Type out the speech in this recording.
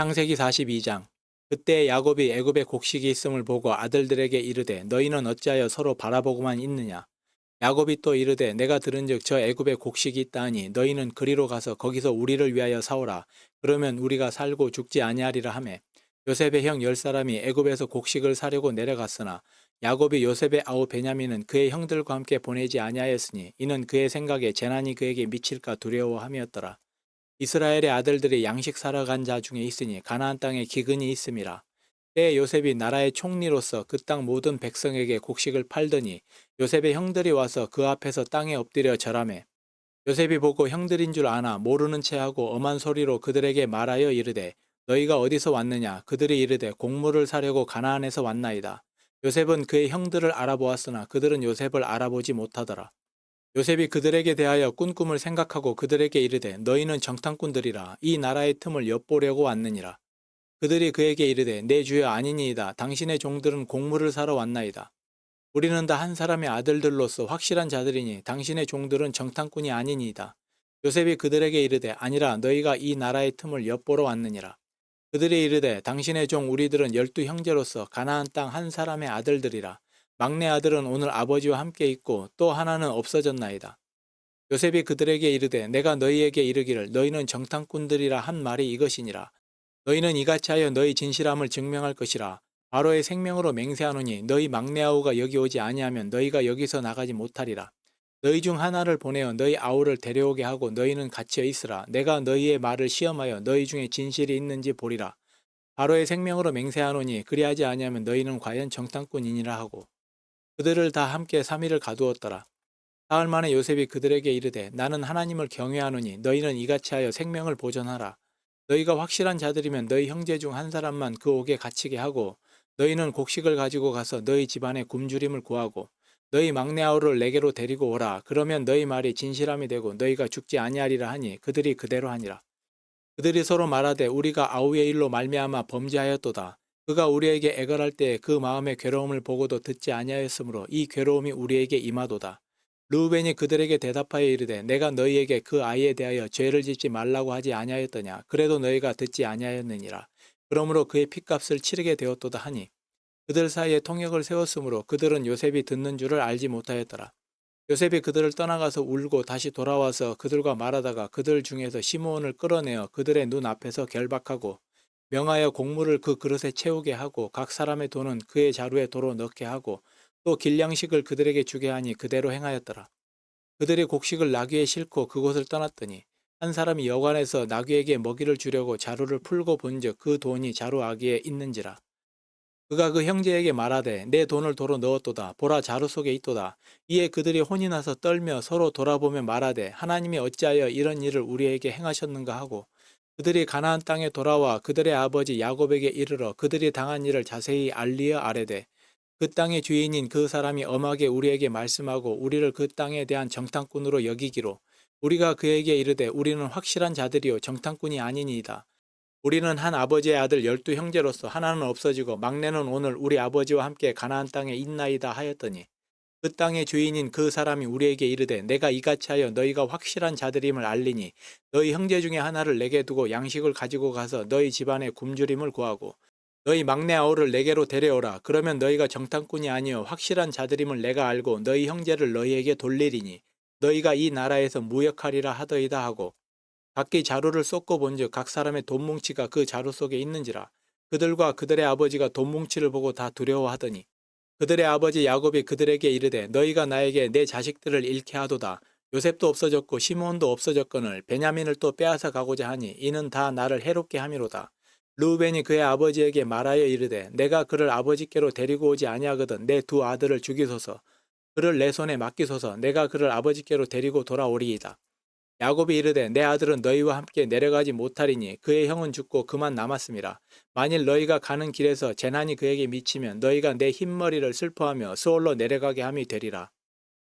창세기 42장. 그때 야곱이 애굽에 곡식이 있음을 보고 아들들에게 이르되 너희는 어찌하여 서로 바라보고만 있느냐? 야곱이 또 이르되 내가 들은즉 저 애굽에 곡식이 있다 하니 너희는 그리로 가서 거기서 우리를 위하여 사오라. 그러면 우리가 살고 죽지 아니하리라 하매. 요셉의 형 열 사람이 애굽에서 곡식을 사려고 내려갔으나 야곱이 요셉의 아우 베냐민은 그의 형들과 함께 보내지 아니하였으니 이는 그의 생각에 재난이 그에게 미칠까 두려워함이었더라 이스라엘의 아들들이 양식 사러 간 자 중에 있으니 가나안 땅에 기근이 있음이라. 때에 요셉이 나라의 총리로서 그 땅 모든 백성에게 곡식을 팔더니 요셉의 형들이 와서 그 앞에서 땅에 엎드려 절하매 요셉이 보고 형들인 줄 아나 모르는 체하고 엄한 소리로 그들에게 말하여 이르되 너희가 어디서 왔느냐 그들이 이르되 곡물을 사려고 가나안에서 왔나이다. 요셉은 그의 형들을 알아보았으나 그들은 요셉을 알아보지 못하더라. 요셉이 그들에게 대하여 꾼 꿈을 생각하고 그들에게 이르되 너희는 정탐꾼들이라 이 나라의 틈을 엿보려고 왔느니라. 그들이 그에게 이르되 내 주여 아니니이다. 당신의 종들은 곡물을 사러 왔나이다. 우리는 다 한 사람의 아들들로서 확실한 자들이니 당신의 종들은 정탐꾼이 아니니이다. 요셉이 그들에게 이르되 아니라 너희가 이 나라의 틈을 엿보러 왔느니라. 그들이 이르되 당신의 종 우리들은 열두 형제로서 가나안 땅 한 사람의 아들들이라. 막내 아들은 오늘 아버지와 함께 있고 또 하나는 없어졌나이다. 요셉이 그들에게 이르되 내가 너희에게 이르기를 너희는 정탐꾼들이라 한 말이 이것이니라. 너희는 이같이 하여 너희 진실함을 증명할 것이라. 바로의 생명으로 맹세하노니 너희 막내 아우가 여기 오지 아니하면 너희가 여기서 나가지 못하리라. 너희 중 하나를 보내어 너희 아우를 데려오게 하고 너희는 갇혀 있으라. 내가 너희의 말을 시험하여 너희 중에 진실이 있는지 보리라. 바로의 생명으로 맹세하노니 그리하지 아니하면 너희는 과연 정탐꾼이니라 하고 그들을 다 함께 3일을 가두었더라. 사흘 만에 요셉이 그들에게 이르되 나는 하나님을 경외하노니 너희는 이같이 하여 생명을 보존하라. 너희가 확실한 자들이면 너희 형제 중 한 사람만 그 옥에 갇히게 하고 너희는 곡식을 가지고 가서 너희 집안에 굶주림을 구하고 너희 막내 아우를 내게로 데리고 오라. 그러면 너희 말이 진실함이 되고 너희가 죽지 아니하리라 하니 그들이 그대로 하니라. 그들이 서로 말하되 우리가 아우의 일로 말미암아 범죄하였도다. 그가 우리에게 애걸할 때 그 마음의 괴로움을 보고도 듣지 아니하였으므로 이 괴로움이 우리에게 임하도다. 르우벤이 그들에게 대답하여 이르되 내가 너희에게 그 아이에 대하여 죄를 짓지 말라고 하지 아니하였더냐 그래도 너희가 듣지 아니하였느니라. 그러므로 그의 핏값을 치르게 되었도다 하니 그들 사이에 통역을 세웠으므로 그들은 요셉이 듣는 줄을 알지 못하였더라. 요셉이 그들을 떠나가서 울고 다시 돌아와서 그들과 말하다가 그들 중에서 시므온을 끌어내어 그들의 눈 앞에서 결박하고 명하여 곡물을 그 그릇에 채우게 하고 각 사람의 돈은 그의 자루에 도로 넣게 하고 또 길량식을 그들에게 주게 하니 그대로 행하였더라. 그들이 곡식을 나귀에 싣고 그곳을 떠났더니 한 사람이 여관에서 나귀에게 먹이를 주려고 자루를 풀고 본즉 그 돈이 자루 아기에 있는지라. 그가 그 형제에게 말하되 내 돈을 도로 넣었도다 보라 자루 속에 있도다 이에 그들이 혼이 나서 떨며 서로 돌아보며 말하되 하나님이 어찌하여 이런 일을 우리에게 행하셨는가 하고 그들이 가나안 땅에 돌아와 그들의 아버지 야곱에게 이르러 그들이 당한 일을 자세히 알리어 아뢰되 그 땅의 주인인 그 사람이 엄하게 우리에게 말씀하고 우리를 그 땅에 대한 정탐꾼으로 여기기로 우리가 그에게 이르되 우리는 확실한 자들이요 정탐꾼이 아니니이다. 우리는 한 아버지의 아들 열두 형제로서 하나는 없어지고 막내는 오늘 우리 아버지와 함께 가나안 땅에 있나이다 하였더니 그 땅의 주인인 그 사람이 우리에게 이르되 내가 이같이 하여 너희가 확실한 자들임을 알리니 너희 형제 중에 하나를 내게 두고 양식을 가지고 가서 너희 집안에 굶주림을 구하고 너희 막내 아우를 내게로 데려오라. 그러면 너희가 정탐꾼이 아니여 확실한 자들임을 내가 알고 너희 형제를 너희에게 돌리리니 너희가 이 나라에서 무역하리라 하더이다 하고 각기 자루를 쏟고 본즉 각 사람의 돈뭉치가 그 자루 속에 있는지라. 그들과 그들의 아버지가 돈뭉치를 보고 다 두려워하더니 그들의 아버지 야곱이 그들에게 이르되 너희가 나에게 내 자식들을 잃게 하도다. 요셉도 없어졌고 시몬도 없어졌거늘 베냐민을 또 빼앗아 가고자 하니 이는 다 나를 해롭게 함이로다. 르우벤이 그의 아버지에게 말하여 이르되 내가 그를 아버지께로 데리고 오지 아니하거든 내 두 아들을 죽이소서. 그를 내 손에 맡기소서. 내가 그를 아버지께로 데리고 돌아오리이다 야곱이 이르되 내 아들은 너희와 함께 내려가지 못하리니 그의 형은 죽고 그만 남았음이라. 만일 너희가 가는 길에서 재난이 그에게 미치면 너희가 내 흰머리를 슬퍼하며 수월로 내려가게 함이 되리라.